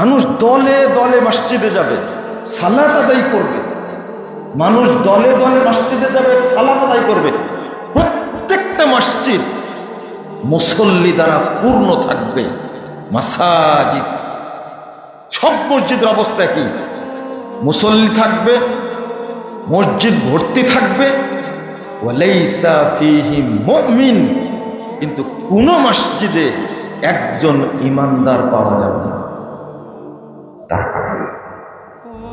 মানুষ দলে দলে মসজিদে যাবে, সালাত আদায় করবে। মানুষ দলে দলে মসজিদে যাবে, সালাত আদায় করবে। প্রত্যেকটা মসজিদ মুসল্লি দ্বারা পূর্ণ থাকবে। মাসাজিদ। সব মসজিদের অবস্থা কি মুসল্লি থাকবে, মসজিদ ভর্তি থাকবে। কিন্তু কোন মসজিদে একজন ইমানদার পাওয়া যাবে না।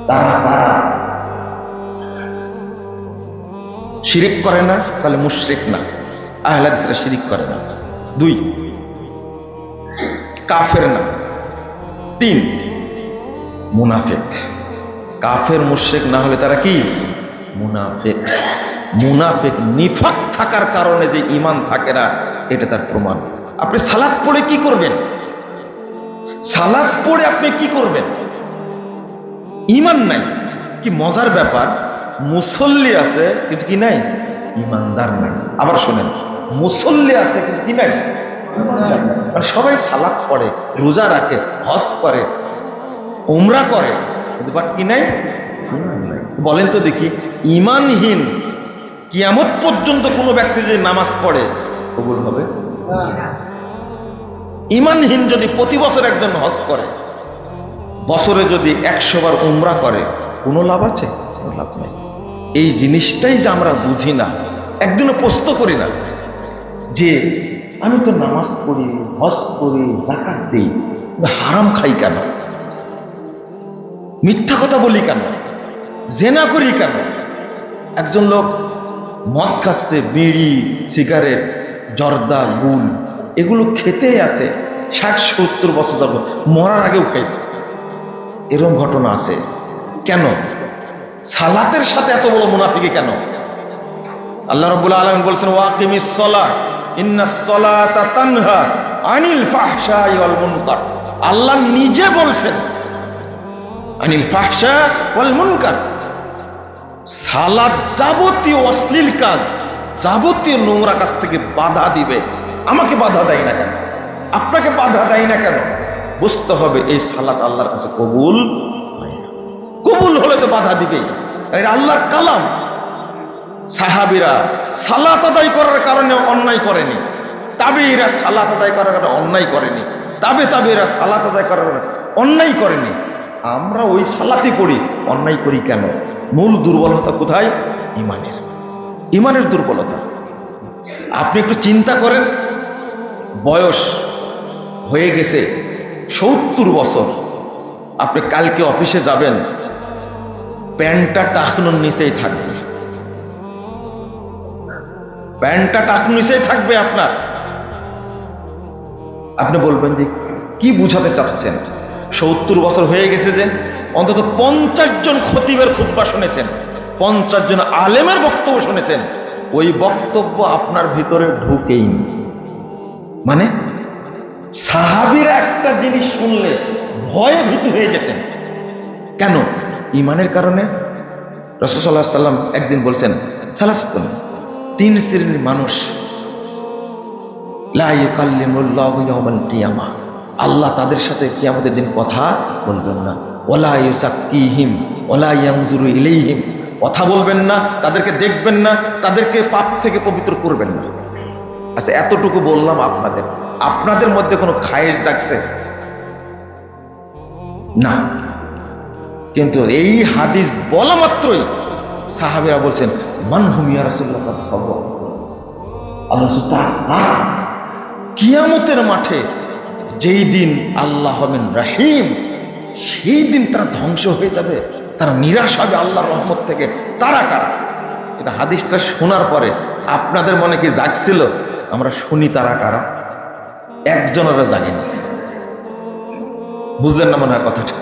তারা শিরিক করে না, তাহলে মুশরিক না। আহলাদিসরা শিরিক করে না। দুই, কাফের না। তিন, মুনাফেক। কাফের, মুশরিক না হলে তারা কি? মুনাফেক। মুনাফেক নিফাক থাকার কারণে যে ইমান থাকে না, এটা তার প্রমাণ। আপনি সালাদ পড়ে কি করবেন? সালাদ পড়ে আপনি কি করবেন? ইমান নাই। কি মজার ব্যাপার মুসল্লি আছে কিন্তু কি নাই? ইমানদার নাই। আবার শোনেন মুসল্লি আছে কিন্তু কি নাই? আর সবাই সালাদ পড়ে রোজা রাখে হজ করে উমরা করে কিন্তু বাট কি নাই? বলেন তো দেখি ইমানহীন কিয়ামত পর্যন্ত কোনো ব্যক্তি যদি নামাজ পড়ে কবুল হবে? ইমানহীন যদি প্রতি বছর একজন হজ করে বছরে যদি একশো বার উমরা করে, কোনো লাভ আছে? লাভ নেই। এই জিনিসটাই যে আমরা বুঝি না, একদিনও প্রস্ত করি না যে, আমি তো নামাজ পড়ি, হজ করি জাকাত দিই হারাম খাই কেন? মিথ্যা কথা বলি কেন? জেনা করি কেন? একজন লোক মদ খাচ্ছে, বিড়ি, সিগারেট, জর্দা, গুল, এগুলো খেতেই আছে। ষাট সত্তর বছর ধরে মরার আগেও খাইছে। এরকম ঘটনা আছে। কেন? সালাতের সাথে এত বড় মুনাফিকি কেন? আল্লাহ রব্বুল আলম বলছেন তানহা আনিল আল্লাহ নিজে বলছেন, আনিল মুনকার। সালাদ যাবতীয় অশ্লীল কাজ, যাবতীয় নোংরা কাজ থেকে বাধা দিবে। আমাকে বাধা দেয় না কেন? আপনাকে বাধা দেয় না কেন? বুঝতে হবে এই সালাত আল্লাহর কাছে কবুল কবুল হলে তো বাধা এটা আল্লাহর কালাম। সাহাবিরা সালাত আদায় করার কারণে অন্যায় করেনি। তাবেইরা সালাত আদায় করার কারণে অন্যায় করেনি। তাবে তাবেরা সালাত আদায় করার কারণে অন্যায় করেনি। আমরা ওই সালাতে করি, অন্যায় করি কেন? মূল দুর্বলতা কোথায়? ইমানের। ইমানের দুর্বলতা। আপনি একটু চিন্তা করেন, বয়স হয়ে গেছে সত্তর বছর। আপনি কালকে অফিসে যাবেন, প্যান্টটা টাকনোর নিচেই থাকবে। প্যান্টটা টাকনোর নিচেই থাকবে আপনার। আপনি বলবেন যে কি বুঝাতে চাচ্ছেন? সত্তর বছর হয়ে গেছে যে অন্তত পঞ্চাশ জন খতিবের খুদ্া শুনেছেন, পঞ্চাশ জন আলেমের বক্তব্য শুনেছেন। ওই বক্তব্য আপনার ভিতরে ঢুকেই মানে সাহাবিরা একটা জিনিস শুনলে ভয়ে ভীত হয়ে যেতেন। কেন? ইমানের কারণে? রসসাল্লাহ সাল্লাম একদিন বলছেন সালাসাল্লাম তিন শ্রেণির মানুষ আল্লাহ তাদের সাথে কি আমাদের দিন কথা বলবেন না। ওলা ইউসাক্কিহিম ওলা ইয়ানজুরু ইলাইহিম, কথা বলবেন না, তাদেরকে দেখবেন না, তাদেরকে পাপ থেকে পবিত্র করবেন না। আচ্ছা এতটুকু বললাম আপনাদের। আপনাদের মধ্যে কোনো খায়ের জাগছে? না। কিন্তু এই হাদিস বলা মাত্রই সাহাবিরা বলছেন মানহুমিয়া রাসুল্লাহ আল্লাহ কিয়ামতের মাঠে যেই দিন আল্লাহ হবেন রাহিম, সেই দিন তারা ধ্বংস হয়ে যাবে। তারা নিরাশ হবে আল্লাহর রহমত থেকে। তারা কারা? এটা হাদিসটা শোনার পরে আপনাদের মনে কি জাগছিল? আমরা শুনি তারা কারা? একজনেরও জানি না। বুঝলেন না মনে হয় কথাটা?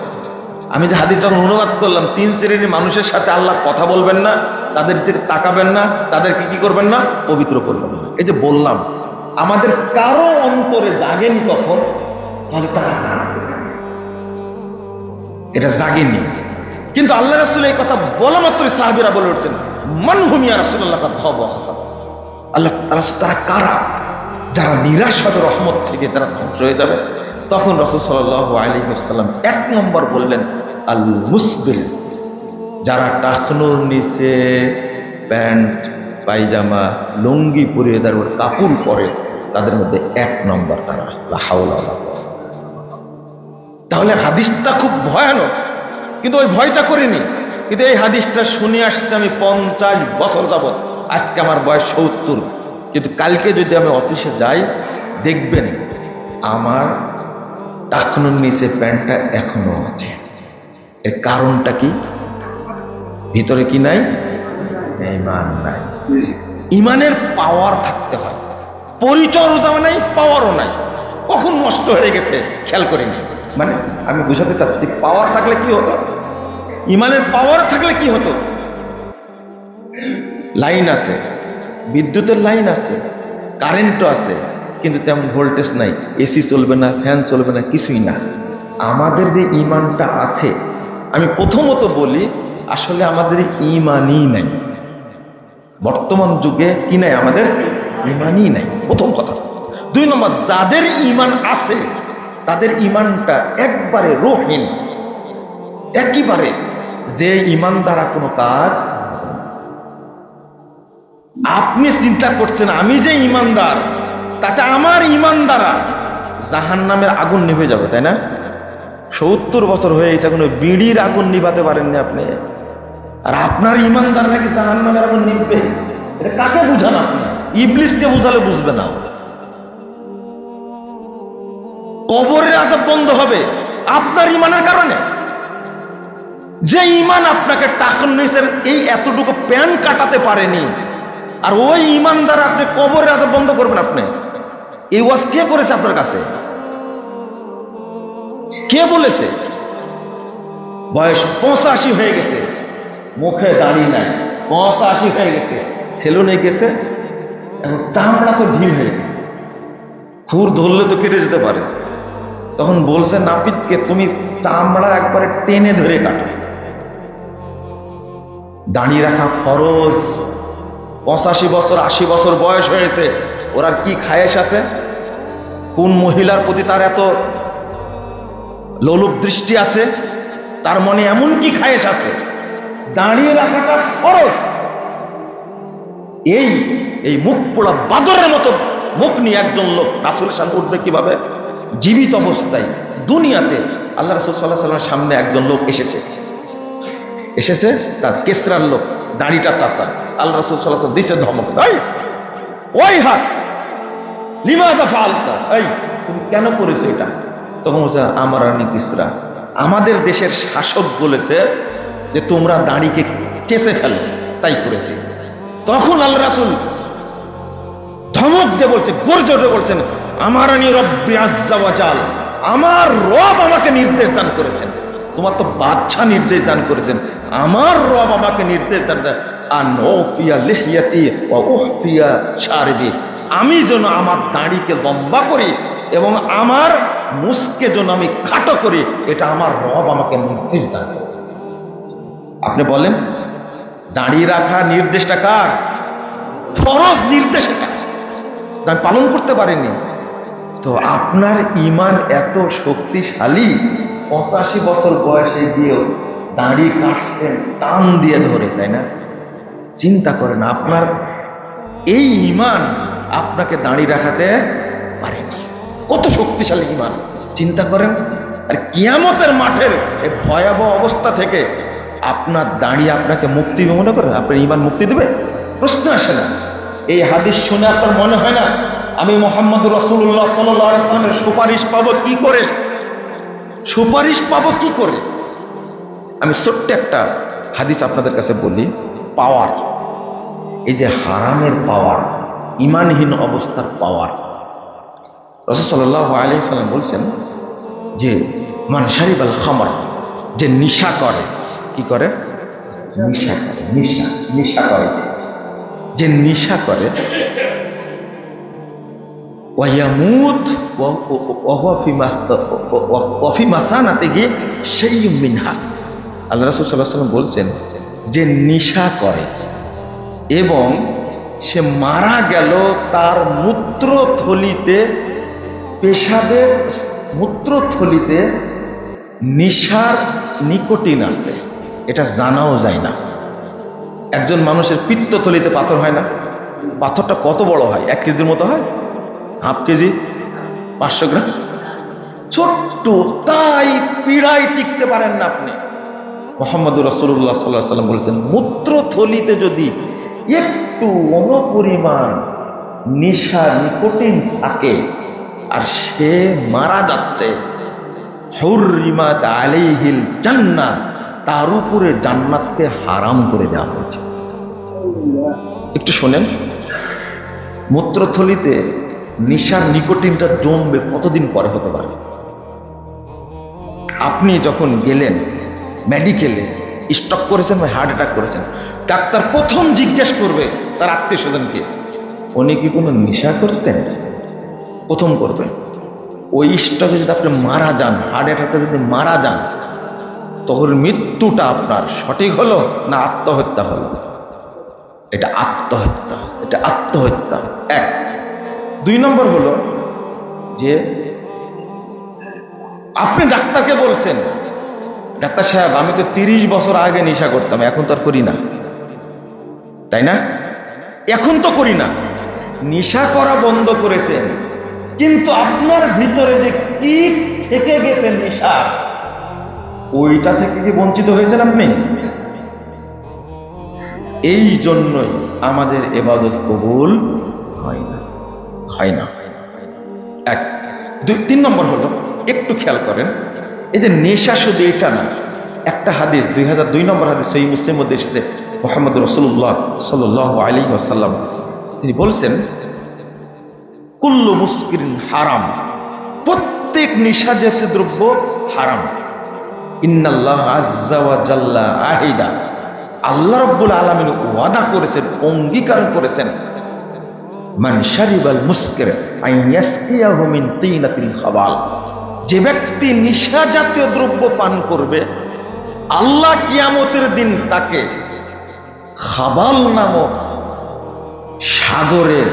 আমি যে হাদিস যখন অনুবাদ করলাম, তিন শ্রেণির মানুষের সাথে আল্লাহ কথা বলবেন না, তাদের দিকে তাকাবেন না, তাদেরকে কি করবেন না? পবিত্র করবেন না। এই যে বললাম, আমাদের কারও অন্তরে জাগেনি তখন, তাহলে তারা? এটা জাগেনি। কিন্তু আল্লাহ রাসুল এই কথা বলা মাত্রই সাহাবিরা বলে উঠছেন মানহুমিয়া রাসুল্লাহ খবর আল্লাহ তারা তারা কারা? যারা নিরাশ হবে, রহমত থেকে যারা ধ্বংস হয়ে যাবে। তখন রসুল সাল্লাহ আলী এক নম্বর বললেন আল মুসবিল যারা টাকনুর নিচে প্যান্ট, পায়জামা, লুঙ্গি পরিয়ে তার উপর কাপড় পরে, তাদের মধ্যে এক নম্বর তারা। হাওলা তাহলে হাদিসটা খুব ভয়ানক। কিন্তু ওই ভয়টা করিনি। কিন্তু এই হাদিসটা শুনে আসছে আমি পঞ্চাশ বছর যাবৎ। আজকে আমার বয়স সত্তর। কিন্তু কালকে যদি আমি অফিসে যাই, দেখবেন আমার টাকনুর নিচে প্যান্টটা এখনও আছে। এর কারণটা কি? ভিতরে কি নাই? ইমান নাই। ইমানের পাওয়ার থাকতে হয়। পরিচর্যাও নাই পাওয়ারও নাই। কখন নষ্ট হয়ে গেছে, খেয়াল করিনি। মানে আমি বুঝাতে চাচ্ছি পাওয়ার থাকলে কি হতো? ইমানের পাওয়ার থাকলে কি হতো? লাইন আছে, বিদ্যুতের লাইন আছে, কারেন্টও আছে, কিন্তু তেমন ভোল্টেজ নাই, এসি চলবে না, ফ্যান চলবে না, কিছুই না। আমাদের যে ইমানটা আছে, আমি প্রথমত বলি, আসলে আমাদের ইমানই নাই। বর্তমান যুগে কি নাই আমাদের? ইমানই নাই। প্রথম কথা। দুই নম্বর, যাদের ইমান আছে, তাদের ইমানটা একবারে রোহীন একেবারে। যে ইমান দ্বারা কোনো কাজ আপনি চিন্তা করছেন, আমি যে ইমানদার, তাতে আমার ইমান দ্বারা জাহান নামের আগুন নিভে যাবে, তাই না? সত্তর বছর হয়ে গেছে, এখনও বিড়ির আগুন নিভাতে পারেননি আপনি। আর আপনার ইমানদার নাকি জাহান নামের আগুন নিভবে? এটা কাকে বুঝান আপনি? ইবলিসকে বুঝালে বুঝবে না। কবরের আজাব বন্ধ হবে, আপনার ইমানের কারণে। যে ইমান আপনাকে টাকন নিচের এই এতটুকু প্যান কাটাতে পারেনি আর ওই ইমান দ্বারা আপনি কবরের আজাব বন্ধ করবেন আপনি। এই ওয়াজ কে করেছে আপনার কাছে? কে বলেছে? বয়স পঁচাশি হয়ে গেছে। মুখে দাঁড়িয়ে নাই। পঁচাশি হয়ে গেছে। সেলুনে গেছে এখন চামড়া তো ভিড় হয়ে গেছে। খুর ধরলে তো কেটে যেতে পারে। তখন বলছে, নাপিতকে তুমি চামড়া একবারে টেনে ধরে কাটো। দাঁড়িয়ে রাখা ফরজ। পঁচাশি বছর, আশি বছর বয়স হয়েছে। ওরা কি খায়েশ আছে? কোন মহিলার প্রতি তার এত লোলুপ দৃষ্টি আছে? তার মনে এমন কি খায়েশ আছে? দাঁড়িয়ে রাখাটা ফরজ। এই এই মুখ পোড়া বাদরের মতো মুখ নিয়ে একজন লোক রাসুলের সামনে উঠবে কীভাবে? জীবিত অবস্থায়, দুনিয়াতে আল্লাহ রসুল সাল্লাহ সাল্লামের সামনে একজন লোক এসেছে। এসেছে তার কেসরার লোক। দাড়িটা চাষা আল্লাহ রসুল সাল্লাহ দিছে ধমক। এই, ওই হাত লিমাদা ফালতা এই, তুমি কেন করেছ এটা? তখন বলছে, আমার রানী কিসরা আমাদের দেশের শাসক বলেছে যে, তোমরা দাড়িকে চেষে ফেলো। তাই করেছি। তখন আল্লাহ রাসুল ধমক দিয়ে বলছে, গর্জে বলছেন, আমার আনি রব্বি আজ্জাওয়াজাল আমার রব আমাকে নির্দেশ দান করেছেন। তোমার তো বাচ্চা নির্দেশ দান করেছেন। আমার রব আমাকে নির্দেশ দান নফিয়া আমি যেন আমার দাড়িকে লম্বা করি এবং আমার মুসকে যেন আমি খাটো করি, এটা আমার রব আমাকে নির্দেশ দান। আপনি বলেন দাঁড়িয়ে রাখা নির্দেশটা কার? ফরজ নির্দেশ আমি পালন করতে পারিনি। তো আপনার ইমান এত শক্তিশালী, পঁচাশি বছর বয়সে গিয়েও দাঁড়ি কাটছেন, টান দিয়ে ধরে, তাই না? চিন্তা করেন, আপনার এই ইমান আপনাকে দাঁড়িয়ে রাখাতে পারেনি। কত শক্তিশালী ইমান। চিন্তা করেন, আর কিয়ামতের মাঠের এই ভয়াবহ অবস্থা থেকে আপনার দাঁড়িয়ে আপনাকে মুক্তি দেবে মনে করেন? আপনার ইমান মুক্তি দেবে? প্রশ্ন আসে না। এই হাদিস শুনে আপনার মনে হয় না, আমি মোহাম্মদ রসুল্লাহ সাল্লামের সুপারিশ পাবো কি করে? সুপারিশ পাবো কি করে? আমি ছোট্ট একটা হাদিস আপনাদের কাছে বলি। পাওয়ার। এই যে হারামের পাওয়ার, ইমানহীন অবস্থার পাওয়ার। রসুল সাল্লাহ আলী সাল্লাম বলছেন যে মানসারিব আল খামার যে নিশা করে, কি করে? নিশা করে, নিশা নিশা করে। যে নিশা করে ওয়াইয়ামুত ওয়াফি মাসানাতে গিয়ে সেই মিনহা। আল্লাহ রাসুল সাল্লাহ সাল্লাম বলছেন, যে নিশা করে এবং সে মারা গেল তার মূত্রথলিতে পেশাবের মূত্রথলিতে নিশার নিকোটিন আছে। এটা জানাও যায় না। একজন মানুষের পিত্তথলিতে পাথর হয় না। পাথরটা কত বড় হয়? এক কেজির মতো হয়? Half KG? পাঁচশো গ্রাম? ছোট্ট, তাই পীড়ায় টিকতে পারেন না আপনি। মোহাম্মদ রসুল্লাহ সাল্লাহ সাল্লাম বলেছেন মূত্রথলিতে যদি একটু অনুপরিমাণ নেশা নিকোটিন থাকে, আর সে মারা যাচ্ছে তার উপরে জান্নাতকে হারাম করে দেওয়া হয়েছে। একটু শোনেন মূত্রথলিতে নেশার নিকোটিনটা জমবে কতদিন পরে হতে পারে? আপনি যখন গেলেন মেডিকেলে স্টক করেছেন বা হার্ট অ্যাটাক করেছেন। ডাক্তার প্রথম জিজ্ঞেস করবে তার আত্মীয় স্বজনকে, উনি কি কোনো নেশা করতেন? প্রথম করবেন ওই স্টকে যদি আপনি মারা যান হার্ট অ্যাটাকে যদি মারা যান, তখন মৃত্যুটা আপনার সঠিক হলো না আত্মহত্যা হলো? এটা আত্মহত্যা এটা আত্মহত্যা। এক। দুই নম্বর হলো যে আপনি ডাক্তারকে বলছেন ডাক্তার সাহেব, আমি তো তিরিশ বছর আগে নেশা করতাম, এখন তো আর করি না। তাই না? এখন তো করি না। নেশা করা বন্ধ করেছেন, কিন্তু আপনার ভিতরে যে কি থেকে গেছেন নেশা, ওইটা থেকে কি বঞ্চিত হয়েছেন আপনি? এই জন্যই আমাদের এবাদত কবুল হয় না হয় না। এক, দুই, তিন নম্বর হলো, একটু খেয়াল করেন এই যে নেশা শুধু এটা না, একটা হাদিস, দুই হাজার দুই নম্বর হাদিস সেই মুসলিম মধ্যে এসেছে মোহাম্মদ রসুল্লাহ সাল আলী আসাল্লাম তিনি বলছেন, কুল্লু মুস্কিরিন হারাম, প্রত্যেক নিশা জাতীয় দ্রব্য হারাম। ইন্নাল্লাহ আল্লাহ রব্বুল আলমিন ওয়াদা করেছেন, অঙ্গীকার করেছেন, মান শারিবাল মুস্কির তিনাতিল খাবাল। যে ব্যক্তি নিশা জাতীয় দ্রব্য পান করবে আল্লাহ কিয়ামতের দিন তাকে খাবাল নামক সাগরের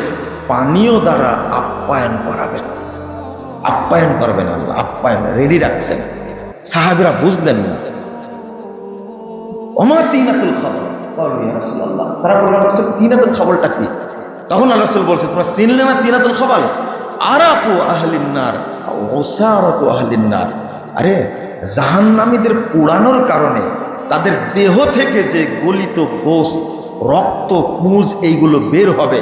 পানীয় দ্বারা আপ্যায়ন করাবেন আপ্যায়ন করবেন আল্লাহ আপ্যায়ন রেডি রাখছেন। সাহাবিরা বুঝলেন না। অমা তিনাতুল খবর? তারা বললেন রাসূল, তিনাতুল খবরটা কি? তখন আল্লাহ বলছে তোমরা চিনলে না তিনাতুল খবর আরাকু আহলিন্নার ওসারতু আহলিন্নার। আরে, জাহান্নামীদের পোড়ানোর কারণে তাদের দেহ থেকে যে গলিত গোস রক্ত, পুঁজ এইগুলো বের হবে,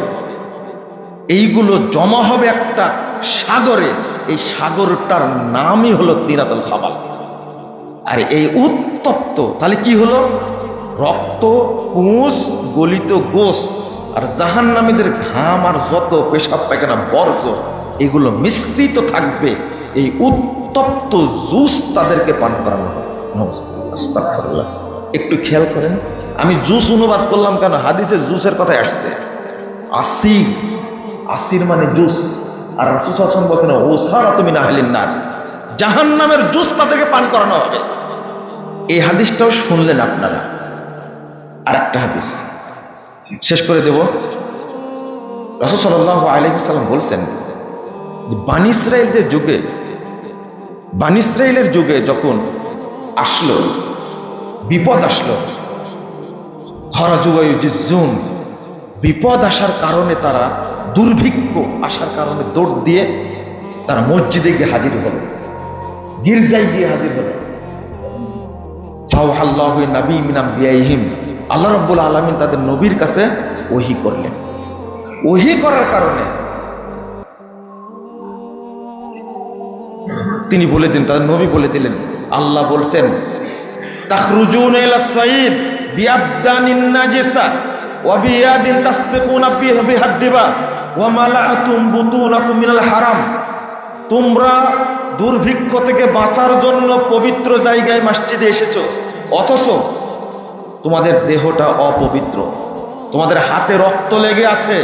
এইগুলো জমা হবে একটা সাগরে। এই সাগরটার নামই হলো তিরাতল খাবাল আর এই উত্তপ্ত, তাহলে কি হলো? রক্ত কুঁস গলিত গোস আর জাহান নামীদের ঘাম আর যত পেশাব পায়খানা বর্জ্য। এগুলো মিশ্রিত থাকবে। এই উত্তপ্ত জুস তাদেরকে পান করানো একটু খেয়াল করেন, আমি জুস অনুবাদ করলাম কেন? হাদিসে জুসের কথাই আসছে। আসির। আসির মানে জুস। আর রাসুল হাসান বলছেন ও সারা তুমি না হালিন না জাহান নামের জুস তাদেরকে পান করানো হবে। এই হাদিসটাও শুনলেন আপনারা। আর একটা হাদিস। শেষ করে দেব। রসুল সাল্লাহ আলহিসাল্লাম বলছেন বান ইসরায়েলদের যুগে, বান ইসরায়েলের যুগে যখন আসলো, বিপদ আসলো খরাজুন বিপদ আসার কারণে তারা দুর্ভিক্ষ আসার কারণে দৌড় দিয়ে তারা মসজিদে গিয়ে হাজির হলো, গির্জায় গিয়ে হাজির হলো। আল্লাহ রাব্বুল আলামিন তাদের নবীর কাছে ওহি করলেন। ওহি করার কারণে তিনি বলে দিন তাদের নবী বলে দিলেন, আল্লাহ বলছেন তোমরা দুর্ভিক্ষ থেকে বাঁচার জন্য পবিত্র জায়গায় মসজিদে এসেছ, অথচ তোমাদের দেহটা অপবিত্র, তোমাদের হাতে রক্ত লেগে আছে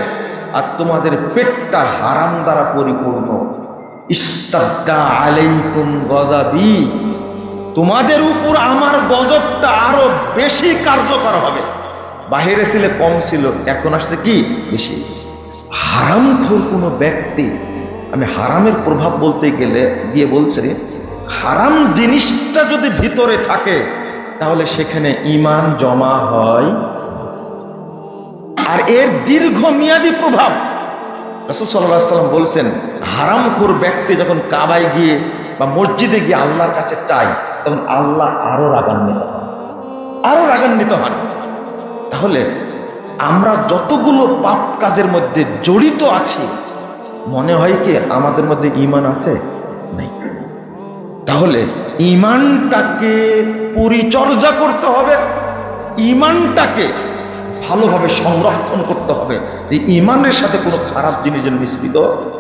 আর তোমাদের পেটটা হারাম দ্বারা পরিপূর্ণ। তোমাদের উপর আমার গজবটা আরও বেশি কার্যকর হবে। বাহিরে ছিল, কম ছিল, এখন আসছে কি? বেশি। হারামখোর কোনো ব্যক্তি, আমি হারামের প্রভাব বলতে গেলে, গিয়ে বলছে, হারাম জিনিসটা যদি ভিতরে থাকে, তাহলে সেখানে ইমান জমা হয়। আর এর দীর্ঘমেয়াদী প্রভাব রসুল সাল্লাহ সাল্লাম বলছেন, হারামখোর ব্যক্তি যখন কাবায় গিয়ে বা মসজিদে গিয়ে আল্লাহর কাছে চাই তখন আল্লাহ আরও রাগান্বিত হন। আরও রাগান্বিত হন। তাহলে আমরা যতগুলো পাপ কাজের মধ্যে জড়িত আছি, মনে হয় কি আমাদের মধ্যে ইমান আছে? নেই। তাহলে ইমানটাকে পরিচর্যা করতে হবে ইমানটাকে ভালোভাবে সংরক্ষণ করতে হবে। যে ইমানের সাথে কোনো খারাপ জিনিস যেন মিশ্রিত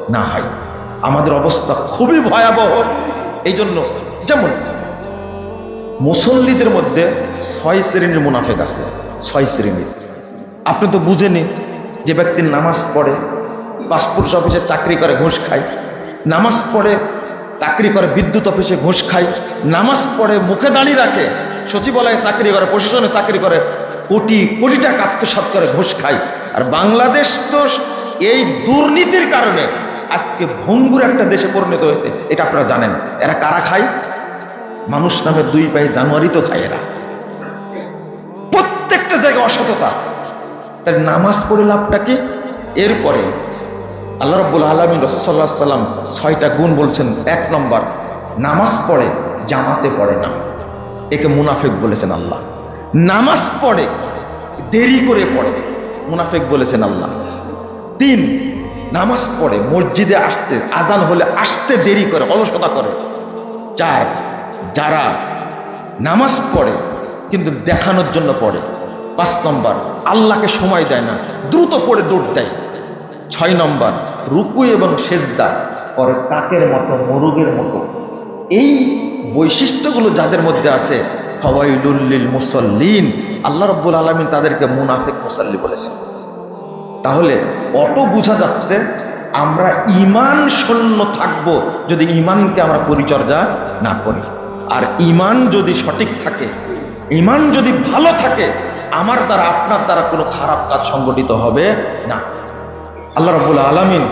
না হয়। আমাদের অবস্থা খুবই ভয়াবহ। এই জন্য যেমন মুসল্লিদের মধ্যে ছয় শ্রেণির মুনাফেক আছে, ছয় শ্রেণির। আপনি তো বুঝেনি যে ব্যক্তি নামাজ পড়ে পাসপোর্ট অফিসে চাকরি করে ঘুষ খায়, নামাজ পড়ে চাকরি করে বিদ্যুৎ অফিসে ঘুষ খায়, নামাজ পড়ে মুখে দাঁড়িয়ে রাখে, সচিবালয়ে চাকরি করে, প্রশাসনে চাকরি করে কোটি কোটি টাকা আত্মসাত করে ঘুষ খায় আর বাংলাদেশ তো এই দুর্নীতির কারণে আজকে ভঙ্গুর একটা দেশে পরিণত হয়েছে, এটা আপনারা জানেন। এরা কারা খায়? মানুষ নামে দুই পায়ে জানুয়ারি তো খায় এরা। প্রত্যেকটা জায়গায় অসততা। তাই নামাজ পড়ে লাভটা কি? এরপরে আল্লাহ রব্বুল আলমী রসসাল্লাহ সাল্লাম ছয়টা গুণ বলছেন। এক নম্বর, নামাজ পড়ে, জামাতে পড়ে না। একে মুনাফেক বলেছেন আল্লাহ। নামাজ পড়ে, দেরি করে পড়ে। মুনাফেক বলেছেন, আল্লাহ তিন নামাজ পড়ে, মসজিদে আসতে, আজান হলে আসতে দেরি করে, অলসতা করে। চার যারা নামাজ পড়ে, কিন্তু দেখানোর জন্য পড়ে, পাঁচ নম্বর, আল্লাহকে সময় দেয় না, দ্রুত পড়ে দৌড় দেয়। ছয় নম্বর, রুকু এবং সেজদা করে কাকের মতো, মরুগের মতো। এই বৈশিষ্ট্যগুলো যাদের মধ্যে আছে হওয়াইলুল্লিল মুসল্লিন। আল্লাহ রব্বুল আলমিন তাদেরকে মুনাফিক মুসল্লি বলেছেন। তাহলে অত বোঝা যাচ্ছে আমরা ইমান শূন্য থাকব যদি ইমানকে আমরা পরিচর্যা না করি। আর ইমান যদি সঠিক থাকে ইমান যদি ভালো থাকে, আমার দ্বারা, আপনার দ্বারা কোনো খারাপ কাজ সংগঠিত হবে না। আল্লাহ রবুল আলমিন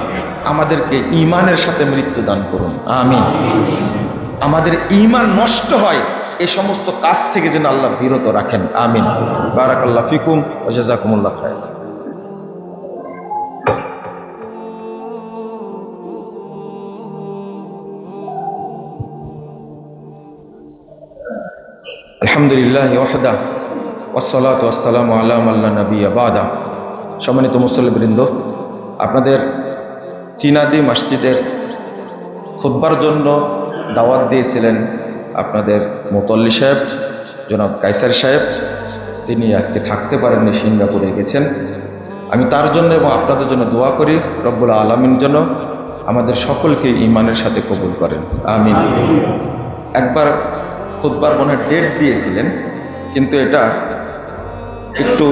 আমাদেরকে ইমানের সাথে মৃত্যু দান করুন। আমি আমাদের ইমান নষ্ট হয় এই সমস্ত কাজ থেকে যেন আল্লাহ বিরত রাখেন, আমিন। বারাকাল্লাহ ফিকুম ওজাকুমুল্লাহ খায় আলহামদুলিল্লাহ আপনাদের মসজিদের জন্য দাওয়াত দিয়েছিলেন আপনাদের মোতল্লি সাহেব, জনাব কাইসার সাহেব, তিনি আজকে থাকতে পারেননি, সিঙ্গাপুরে গেছেন। আমি তার জন্য এবং আপনাদের জন্য দোয়া করি, রব্বুল আলমিন যেন আমাদের সকলকে ইমানের সাথে কবুল করেন। আমিন। একবার খুববার মনে ডেট দিয়েছিলেন, কিন্তু এটা একটু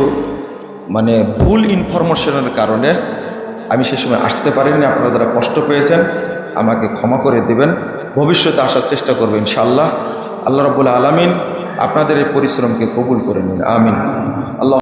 মানে ভুল ইনফরমেশনের কারণে আমি সে সময় আসতে পারিনি, আপনারা যারা কষ্ট পেয়েছেন, আমাকে ক্ষমা করে দেবেন। ভবিষ্যতে আসার চেষ্টা করব ইনশাআল্লাহ। আল্লাহ রবুল্লা আলমিন আপনাদের এই পরিশ্রমকে কবুল করে নিন। আমিন। আল্লাহ